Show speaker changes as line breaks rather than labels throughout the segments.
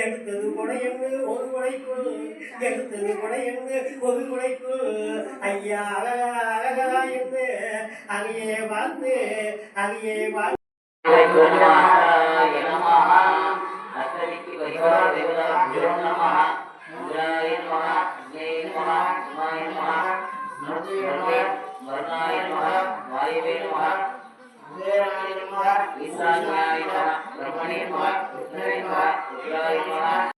எடுத்தது கொடையங்கு ஒரு உழைப்பு எடுத்தது கொடையங்கு ஒரு உழைப்பு ஐயா அழகா அழகா என்று அதையே பார்த்து அதையே பார்த்து
గురుదేవులాభ్యో నమ ఇంద్రాయ నమ అగ్నే నమ హిమాయ నమ స్మృతి నమ వర్ణాయ నమ వాయువే నమ ఈశాన్యాయ నమ బ్రహ్మణే నమ రుద్రాయ నమ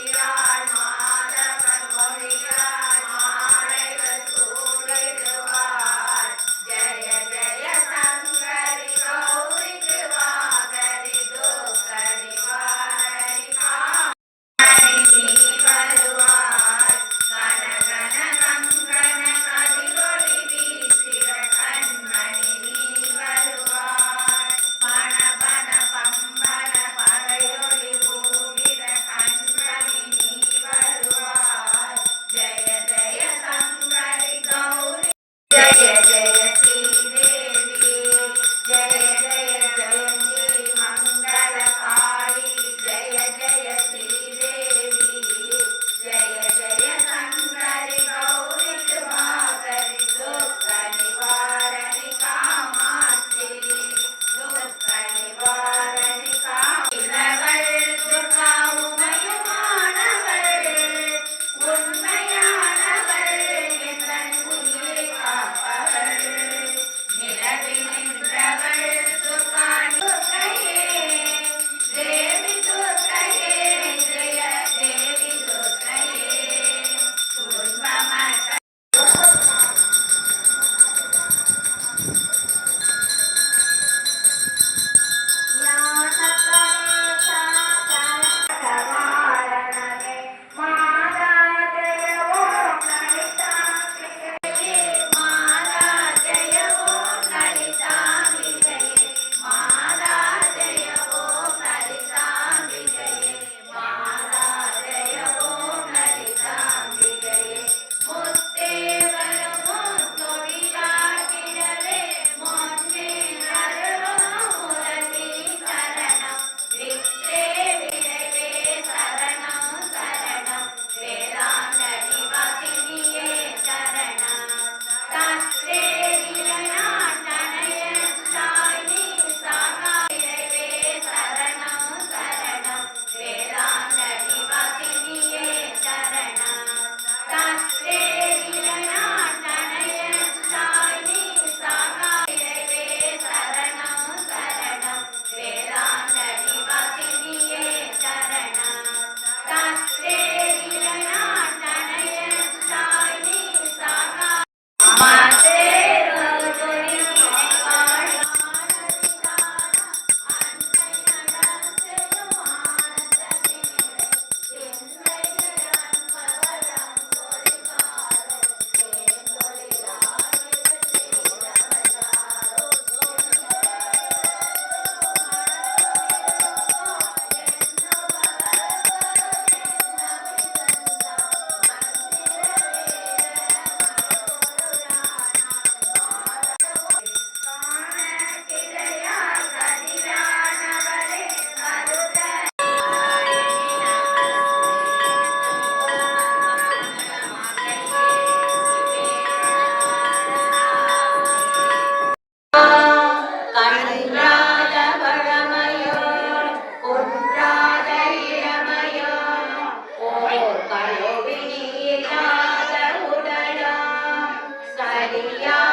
Maria.